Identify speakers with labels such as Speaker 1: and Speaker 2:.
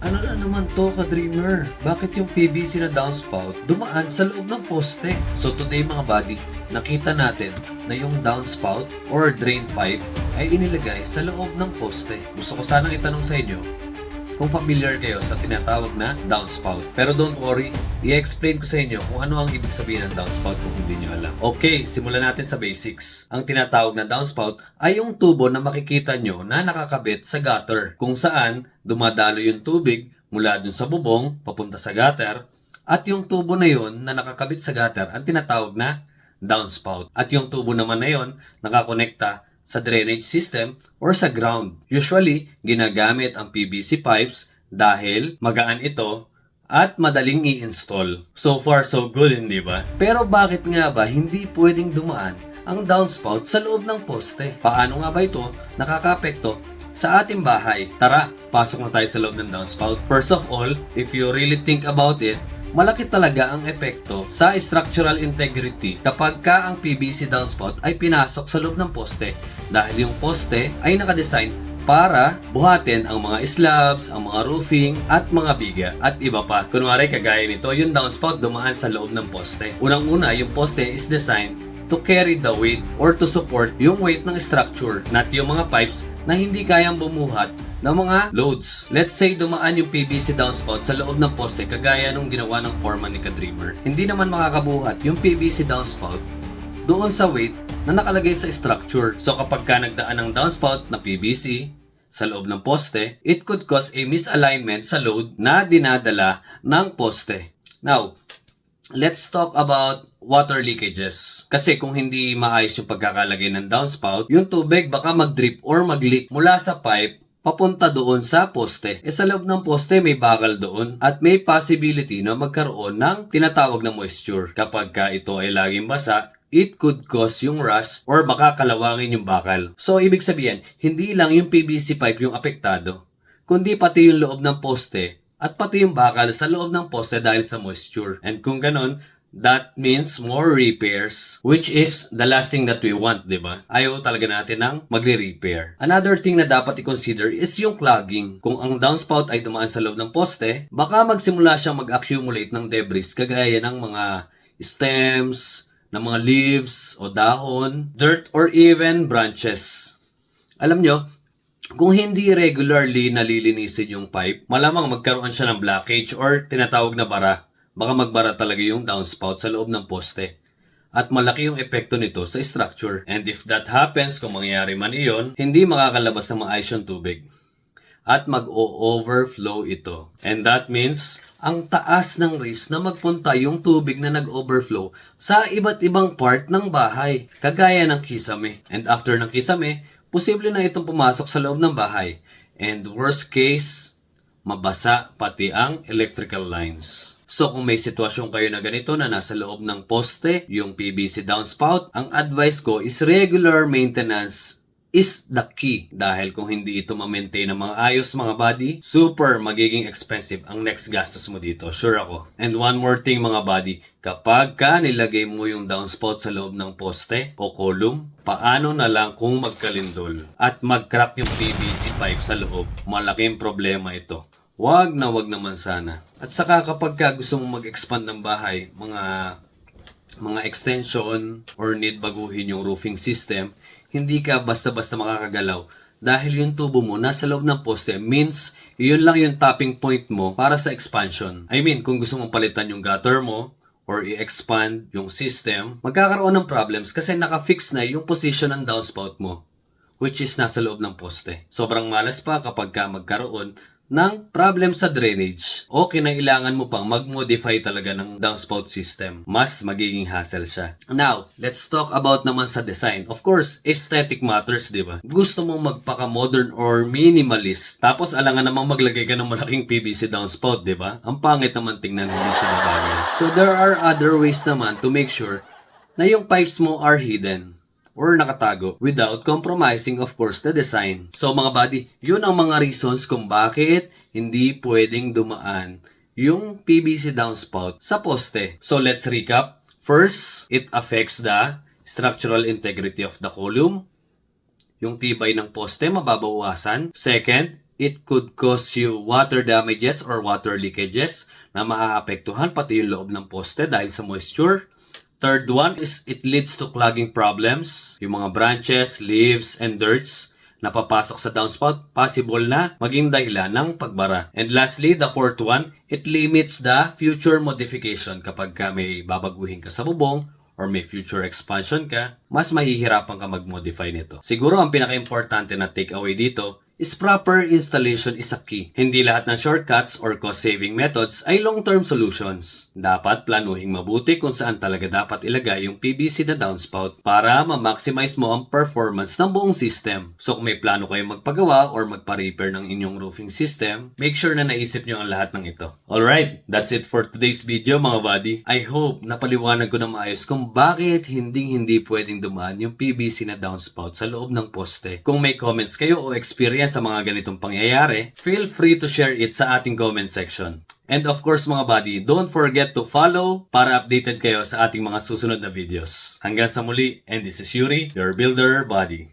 Speaker 1: Ano na naman to, ka-dreamer? Bakit yung PVC na downspout dumaan sa loob ng poste? So today mga buddy, nakita natin na yung downspout or drain pipe ay inilagay sa loob ng poste. Gusto ko sanang itanong sa inyo kung familiar kayo sa tinatawag na downspout. Pero don't worry, i-explain ko sa inyo kung ano ang ibig sabihin ng downspout kung hindi nyo alam. Okay, simulan natin sa basics. Ang tinatawag na downspout ay yung tubo na makikita nyo na nakakabit sa gutter kung saan dumadalo yung tubig mula dun sa bubong papunta sa gutter at yung tubo na yon na nakakabit sa gutter ang tinatawag na downspout. At yung tubo naman na yon nakakonekta sa drainage system or sa ground. Usually, ginagamit ang PVC pipes dahil magaan ito at madaling i-install. So far, so good, hindi ba? Pero bakit nga ba hindi pwedeng dumaan ang downspout sa loob ng poste? Paano nga ba ito nakakapekto sa ating bahay? Tara, pasok na tayo sa loob ng downspout. First of all, if you really think about it, malaki talaga ang epekto sa structural integrity kapag ka ang PVC downspout ay pinasok sa loob ng poste dahil yung poste ay nakadesign para buhatin ang mga slabs, ang mga roofing, at mga biga, at iba pa. Kunwari, kagaya nito, yung downspout dumaan sa loob ng poste. Unang-una, yung poste is designed to carry the weight or to support yung weight ng structure, not yung mga pipes na hindi kayang bumuhat ng mga loads. Let's say dumaan yung PVC downspout sa loob ng poste kagaya nung ginawa ng foreman ni Kadreamer. Hindi naman makakabuhat yung PVC downspout doon sa weight na nakalagay sa structure. So kapag ka nagdaan ng downspout na PVC sa loob ng poste, it could cause a misalignment sa load na dinadala ng poste. Now, let's talk about water leakages. Kasi kung hindi maayos yung pagkakalagay ng downspout, yung tubig baka mag-drip or mag-leak mula sa pipe papunta doon sa poste. E sa loob ng poste may bakal doon at may possibility na magkaroon ng tinatawag na moisture. Kapag ka ito ay laging basa, it could cause yung rust or baka kalawangin yung bakal. So, ibig sabihin, hindi lang yung PVC pipe yung apektado, kundi pati yung loob ng poste at pati yung bakal sa loob ng poste dahil sa moisture. And kung ganon, that means more repairs, which is the last thing that we want, di ba? Ayaw talaga natin ng magre-repair. Another thing na dapat i-consider is yung clogging. Kung ang downspout ay dumaan sa loob ng poste, baka magsimula siyang mag-accumulate ng debris kagaya ng mga stems, ng mga leaves o dahon, dirt or even branches. Alam nyo, kung hindi regularly nalilinisin yung pipe, malamang magkaroon siya ng blockage or tinatawag na bara. Baka magbara talaga yung downspout sa loob ng poste. At malaki yung epekto nito sa structure. And if that happens, kung mangyayari man iyon, hindi makakalabas ng maayos yung tubig. At mag-o-overflow ito. And that means, ang taas ng risk na magpunta yung tubig na nag-overflow sa iba't ibang part ng bahay, kagaya ng kisame. And after ng kisame, posible na itong pumasok sa loob ng bahay. And worst case, mabasa pati ang electrical lines. So kung may sitwasyon kayo na ganito na nasa loob ng poste, yung PVC downspout, ang advice ko is regular maintenance is the key. Dahil kung hindi ito ma-maintain ng mga ayos mga body, super magiging expensive ang next gastos mo dito. Sure ako. And one more thing mga body, kapag ka nilagay mo yung downspout sa loob ng poste o column, paano na lang kung magkalindol at mag-crack yung PVC pipe sa loob? Malaking problema ito. Wag na wag naman sana. At saka kapag ka gusto mong mag-expand ng bahay, mga mga extension or need baguhin yung roofing system, hindi ka basta-basta makakagalaw. Dahil yung tubo mo nasa loob ng poste means yun lang yung tapping point mo para sa expansion. I mean, kung gusto mong palitan yung gutter mo, or i-expand yung system, magkakaroon ng problems kasi naka-fix na yung position ng downspout mo which is nasa loob ng poste. Sobrang malas pa kapag ka magkaroon ng problem sa drainage o kinailangan mo pang mag-modify talaga ng downspout system. Mas magiging hassle siya. Now, let's talk about naman sa design. Of course, aesthetic matters, di ba? Gusto mong magpaka-modern or minimalist, tapos alangan namang maglagay ka ng malaking PVC downspout, di ba? Ang pangit naman tingnan hindi siya bagay. So, there are other ways naman to make sure na yung pipes mo are hidden or nakatago without compromising of course the design. So mga buddy, yun ang mga reasons kung bakit hindi pwedeng dumaan yung PVC downspout sa poste. So let's recap. First, it affects the structural integrity of the column. Yung tibay ng poste mababawasan. Second, it could cause you water damages or water leakages na maaapektuhan pati yung loob ng poste dahil sa moisture. Third one is it leads to clogging problems. Yung mga branches, leaves, and dirts na papasok sa downspout, possible na maging dahilan ng pagbara. And lastly, the fourth one, it limits the future modification kapag ka may babaguhin ka sa bubong or may future expansion ka, mas mahihirapan ka mag-modify nito. Siguro ang pinaka-importante na takeaway dito is proper installation is a key. Hindi lahat ng shortcuts or cost-saving methods ay long-term solutions. Dapat planuhin mabuti kung saan talaga dapat ilagay yung PVC na downspout para ma-maximize mo ang performance ng buong system. So kung may plano kayong magpagawa or magpa-repair ng inyong roofing system, make sure na naisip nyo ang lahat ng ito. Alright, that's it for today's video mga buddy. I hope napaliwanag ko na maayos kung bakit hindi hindi pwedeng dumaan yung PVC na downspout sa loob ng poste. Kung may comments kayo o experience sa mga ganitong pangyayari, feel free to share it sa ating comment section. And of course mga buddy, don't forget to follow para updated kayo sa ating mga susunod na videos. Hanggang sa muli, and this is Yuri, your builder buddy.